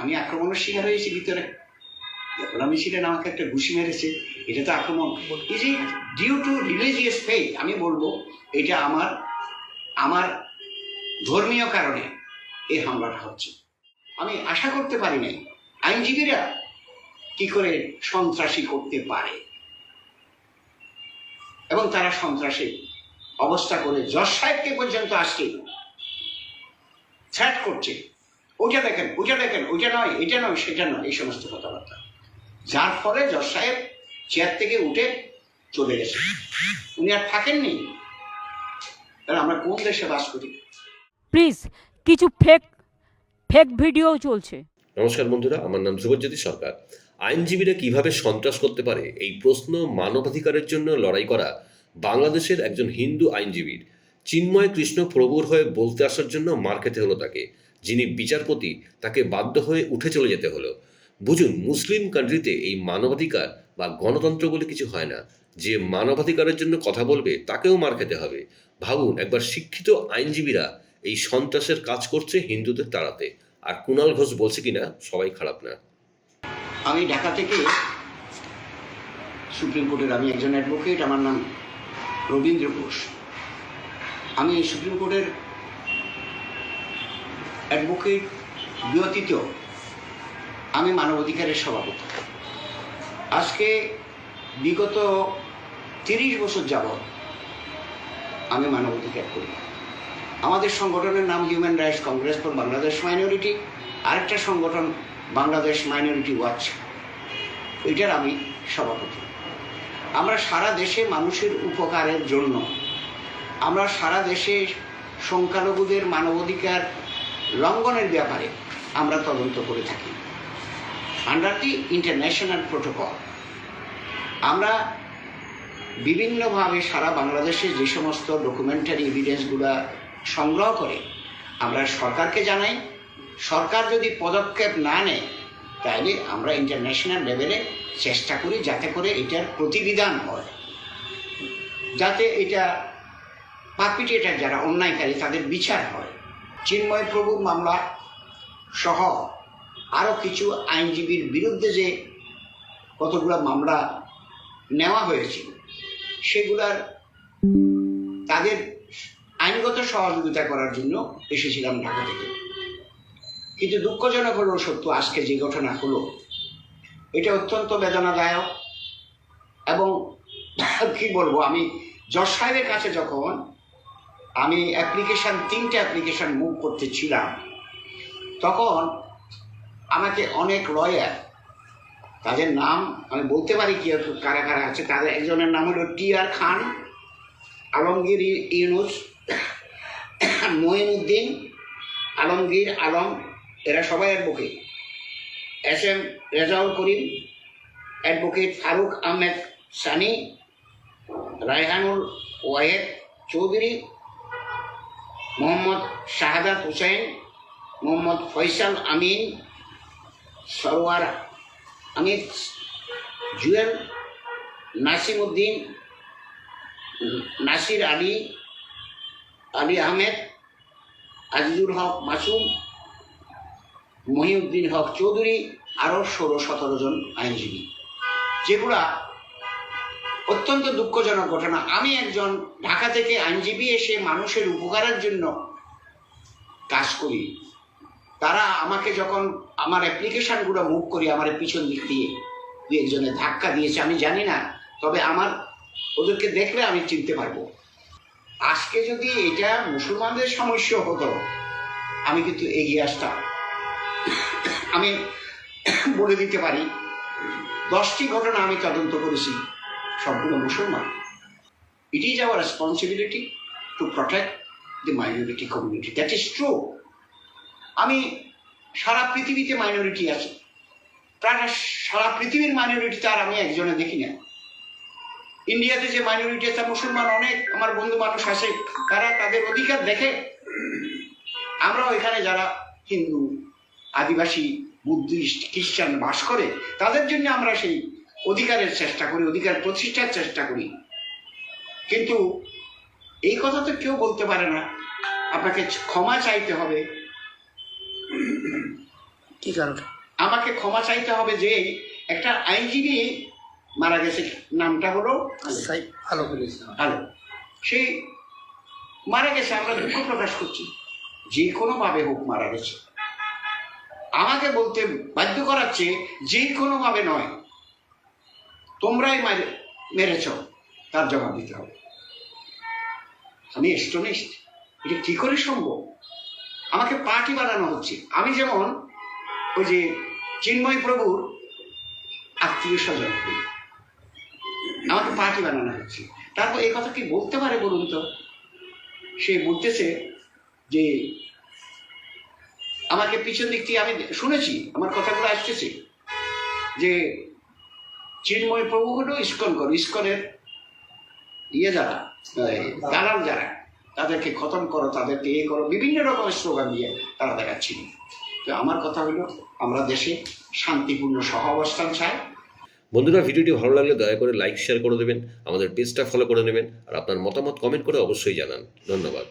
আমি আক্রমণের শিকার হয়েছি ভিতরে। যখন আমি ছিলেন আমাকে একটা ঘুষি মেরেছে, এটা তো আক্রমণ। Is due to religious faith আমি বলব, এটা আমার আমার ধর্মীয় কারণে এই হামলাটা হচ্ছে। আমি আশা করতে পারি নাই, আইনজীবীরা কি করে সন্ত্রাসী করতে পারে? এবং তারা সন্ত্রাসী অবস্থা করে, জজ সাহেবকে পর্যন্ত আসছে থ্রেট করছে। ওইটা দেখেন ওইটা দেখেন ওইটা নয় এটা নয় সেটা নয় এই সমস্ত কথাবার্তা। যার ফলে জজ সাহেব চেয়ার থেকে উঠে চলে গেছে উনি আর থাকেননি। তাহলে আমরা কোন দেশে বাস করি? প্লিজ কিছু ফেক ফেক ভিডিও চলছে। নমস্কার বন্ধুরা আমার নাম ধ্রুবজ্যোতি সরকার। আইনজীবীরা কীভাবে সন্ত্রাস করতে পারে? এই প্রশ্ন মানবাধিকারের জন্য লড়াই করা বাংলাদেশের একজন হিন্দু আইনজীবীর। চিন্ময় কৃষ্ণ প্রভুর হয়ে বলতে আসার জন্য মার খেতে হলো তাকে, যিনি বিচারপতি, তাকে বাধ্য হয়ে উঠে চলে যেতে হলো। বুঝুন, মুসলিম কান্ট্রিতে এই মানবাধিকার বা গণতন্ত্র বলে কিছু হয় না। যে মানবাধিকারের জন্য কথা বলবে, তাকেও মার খেতে হবে। ভাবুন, একবার শিক্ষিত আইনজীবীরা এই সন্ত্রাসের কাজ করছে হিন্দুদের তাড়াতে। আর কুণাল ঘোষ বলছে কিনা, সবাই খারাপ না। আমি ঢাকা থেকে সুপ্রিম কোর্টের আমি একজন অ্যাডভোকেট আমার নাম রবীন্দ্র ঘোষ। আমি সুপ্রিম কোর্টের অ্যাডভোকেট ব্যতীত আমি মানবাধিকারের সভাপতি। আজকে বিগত তিরিশ বছর যাবৎ আমি মানবাধিকার করি। আমাদের সংগঠনের নাম Human Rights Congress for Bangladesh Minority আরেকটা সংগঠন বাংলাদেশ মাইনরিটি ওয়াচ এটার আমি সভাপতি। আমরা সারা দেশে মানুষের উপকারের জন্য আমরা সারা দেশে সংখ্যালঘুদের মানবাধিকার লঙ্ঘনের ব্যাপারে আমরা তদন্ত করে থাকি। আন্ডার দি ইন্টারন্যাশনাল প্রোটোকল আমরা বিভিন্নভাবে সারা বাংলাদেশে যে সমস্ত ডকুমেন্টারি এভিডেন্সগুলো সংগ্রহ করে, আমরা সরকারকে জানাই। সরকার যদি পদক্ষেপ না নেয় তাহলে আমরা ইন্টারন্যাশনাল লেভেলে চেষ্টা করি যাতে করে এটার প্রতিবিধান হয়। যাতে এটা পাপিটেটার যারা অন্যায়কারী, তাদের বিচার হয়। চিন্ময় প্রভু মামলা সহ আরও কিছু আইনজীবীর বিরুদ্ধে যে কতগুলো মামলা নেওয়া হয়েছিল সেগুলার তাদের আইনগত সহযোগিতা করার জন্য এসেছিলাম ঢাকা থেকে। কিন্তু দুঃখজনক হলো সত্য, আজকে যে ঘটনা হলো, এটা অত্যন্ত বেদনাদায়ক এবং কি বলব, আমি জজ সাহেবের কাছে যখন আমি অ্যাপ্লিকেশান তিনটে অ্যাপ্লিকেশান মুভ করতেছিলাম। তখন আমাকে অনেক লয়ার তাদের নাম আমি বলতে পারি কি কারা কারা আছে, তাদের একজনের নাম হলো টি আর খান, আলমগীর ইউনুস, মঈনুদ্দিন, আলমগীর আলম, এরা সবাই advocate S M Rezaul Karim advocate Faruk Ahmed Sani, Raihanul Wahed Chowdhury Mohammad Shahadat Hossain, Mohammad Faisal Amin Sarwar Amir, Jewel Nasim Uddin Nasir Ali Ali Ahmed, Azizul Haque Masum, Mohiuddin Haque Chowdhury, আরও ষোলো সতেরো জন আইনজীবী। যেগুলা অত্যন্ত দুঃখজনক ঘটনা। আমি একজন ঢাকা থেকে আইনজীবী এসে মানুষের উপকারের জন্য কাজ করি। তারা আমাকে যখন আমার অ্যাপ্লিকেশনগুলো মুভ করি, আমার পিছন দিক দিয়ে দু একজনের ধাক্কা দিয়েছে, আমি জানি না, তবে আমার ওদেরকে দেখলে আমি চিনতে পারব। আজকে যদি এটা মুসলমানদের সমস্যা হতো, আমি কিন্তু এগিয়ে আসতাম। আমি বলে দিতে পারি, দশটি ঘটনা আমি তদন্ত করেছি। সবগুলো মুসলমান। It is our responsibility to protect the minority community that is true আমি সারা পৃথিবীতে মাইনরিটি আছে। প্রায় সারা পৃথিবীর মাইনরিটি তার আমি একজনে দেখি না ইন্ডিয়াতে যে মাইনরিটি আছে, মুসলমান অনেক, আমার বন্ধু মানুষ আছে, তারা তাদের অধিকার দেখে। আমরাও এখানে যারা হিন্দু, আদিবাসী, বুদ্ধিস্ট, খ্রিস্টান বাস করে, তাদের জন্য আমরা সেই অধিকারের চেষ্টা করি অধিকার প্রতিষ্ঠার চেষ্টা করি। কিন্তু এই কথা তো কেউ বলতে পারে না। আপনাকে ক্ষমা চাইতে হবে। কি কারণে? আমাকে ক্ষমা চাইতে হবে যে একটা আইনজীবী মারা গেছে। নামটা হলো ভালো আলো সেই মারা গেছে আমরা দুঃখ প্রকাশ করছি। যে কোনো ভাবে হোক মারা গেছে। আমাকে বলতে বাধ্য করাচ্ছে যে কোনো ভাবে নয়। তোমরাই মারে- মেরেছ, তার জবাব দিতে হবে। আমি স্টোনিস্ট এটা কি করে সম্ভব? আমাকে পার্টি বানানো হচ্ছে। আমি যেমন ওই যে চিন্ময় প্রভুর আত্মীয় স্বজন, আমাকে পার্টি বানানো হচ্ছে। তারপর এই কথা কি বলতে পারে বলুন তো? সে বলতেছে যে, আমাকে পিছন দিক আমি শুনেছি, আমার কথাগুলো আসতেছে, যে চিন্ময় প্রভু হলো ইস্কন করো, ইস্কনের ইয়ে যারা দালাল যারা, তাদেরকে খতম করো, তাদেরকে এ করো, বিভিন্ন রকমের স্লোগান দিয়ে তারা দেখাচ্ছিল তো আমার কথা হলো, আমরা দেশে শান্তিপূর্ণ সহ অবস্থান চাই। বন্ধুরা, ভিডিওটি ভালো লাগলে দয়া করে লাইক শেয়ার করে দেবেন, আমাদের পেজটা ফলো করে নেবেন, আর আপনার মতামত কমেন্ট করে অবশ্যই জানান। ধন্যবাদ।